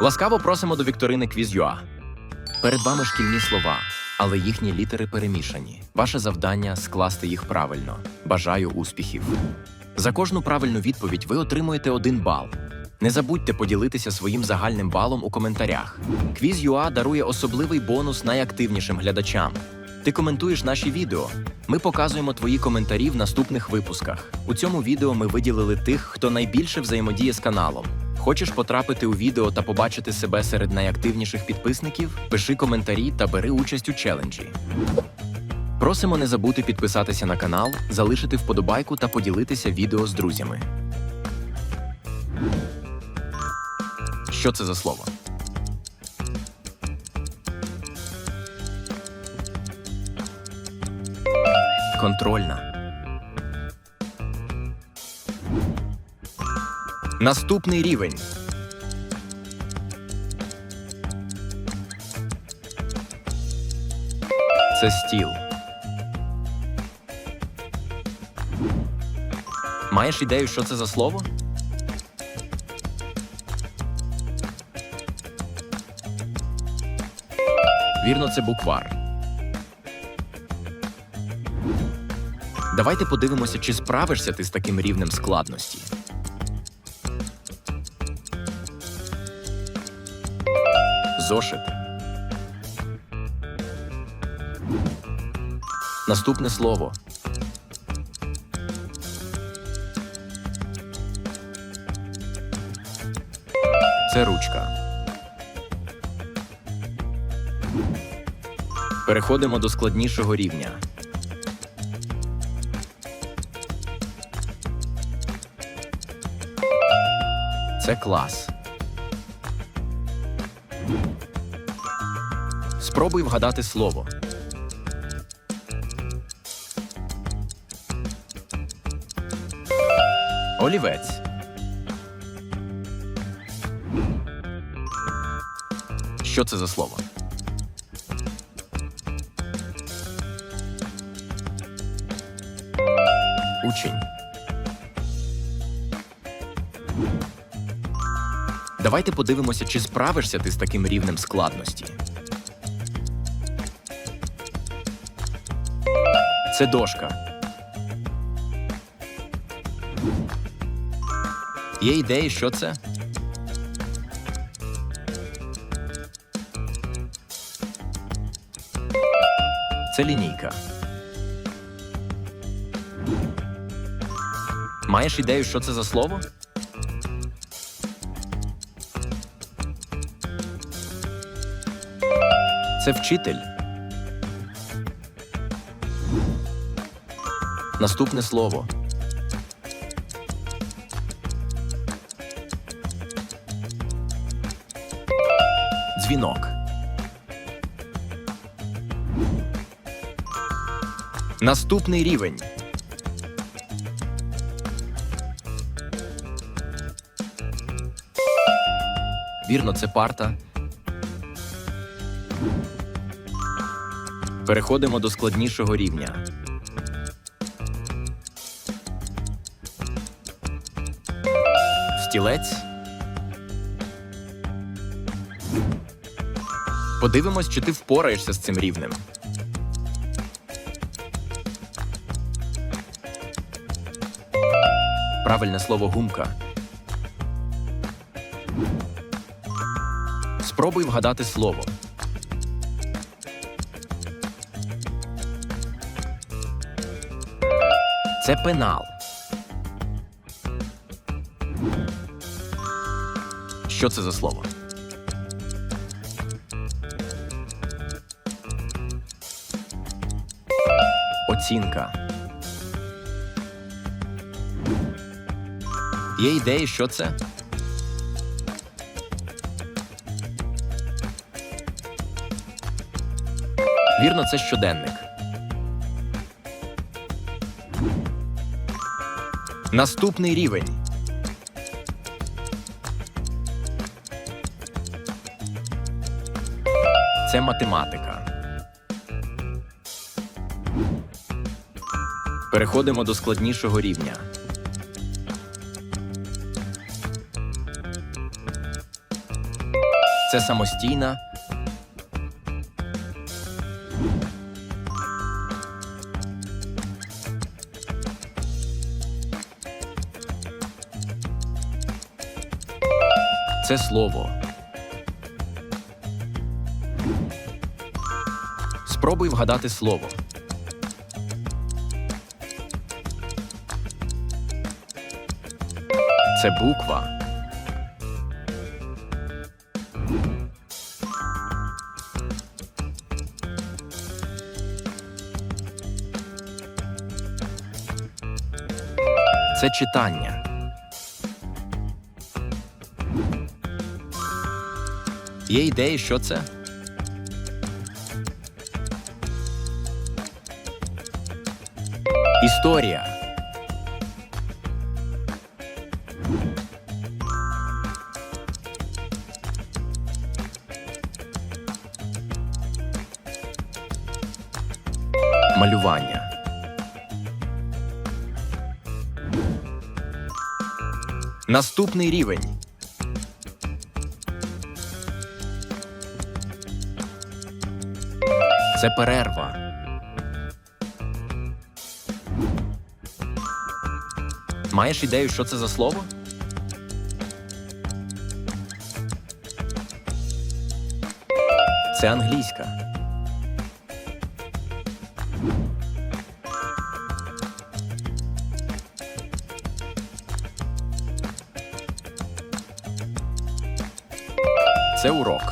Ласкаво просимо до вікторини Quiz.ua. Перед вами шкільні слова, але їхні літери перемішані. Ваше завдання скласти їх правильно. Бажаю успіхів. За кожну правильну відповідь ви отримуєте один бал. Не забудьте поділитися своїм загальним балом у коментарях. Quiz.ua дарує особливий бонус найактивнішим глядачам. Ти коментуєш наші відео. Ми показуємо твої коментарі в наступних випусках. У цьому відео ми виділили тих, хто найбільше взаємодіє з каналом. Хочеш потрапити у відео та побачити себе серед найактивніших підписників? Пиши коментарі та бери участь у челенджі. Просимо не забути підписатися на канал, залишити вподобайку та поділитися відео з друзями. Що це за слово? Контрольна. Наступний рівень. Це стіл. Маєш ідею, що це за слово? Вірно, це буквар. Давайте подивимося, чи справишся ти з таким рівнем складності. Зошит. Наступне слово. Це ручка. Переходимо до складнішого рівня. Це клас. Спробуй вгадати слово. Олівець. Що це за слово? Учень. Давайте подивимося, чи справишся ти з таким рівнем складності. Це дошка. Є ідеї, що це? Це лінійка. Маєш ідею, що це за слово? Це вчитель. Наступне слово. Дзвінок. Наступний рівень. Вірно, це парта. Переходимо до складнішого рівня. Стілець. Подивимось, чи ти впораєшся з цим рівнем. Правильне слово гумка. Спробуй вгадати слово. Це пенал. Що це за слово? Оцінка. Є ідеї, що це? Вірно, це щоденник. Наступний рівень. Це математика. Переходимо до складнішого рівня. Це самостійна. Це слово. Спробуй вгадати слово. Це буква. Це читання. Є ідеї, що це? Історія. Малювання. Наступний рівень. Це перерва. Маєш ідею, що це за слово? Це англійська. Це урок.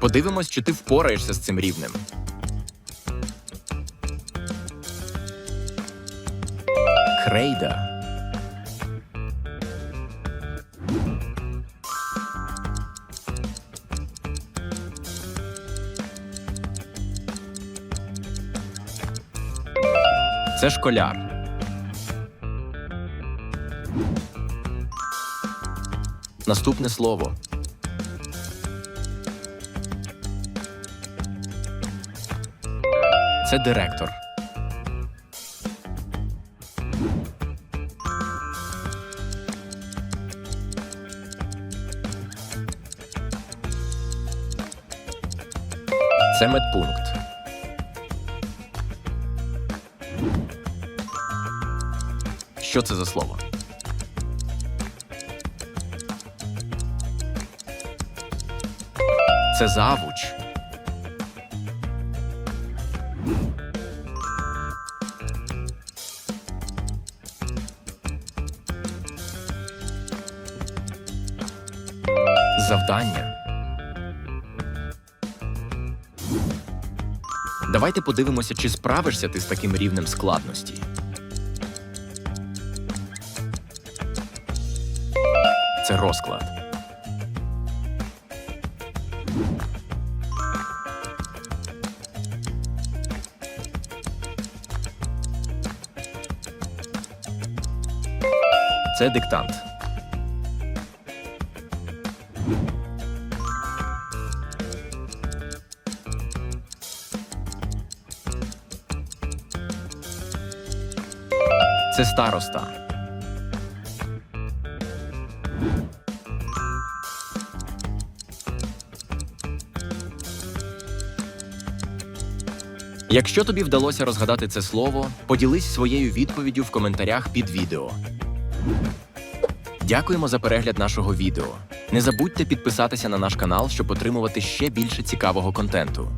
Подивимось, чи ти впораєшся з цим рівнем. Крейда. Це школяр. Наступне слово. Це директор. Це медпункт. Що це за слово? Це завуч. Завдання. Давайте подивимося, чи справишся ти з таким рівнем складності. Це розклад. Це диктант. Це староста. Якщо тобі вдалося розгадати це слово, поділись своєю відповіддю в коментарях під відео. Дякуємо за перегляд нашого відео. Не забудьте підписатися на наш канал, щоб отримувати ще більше цікавого контенту.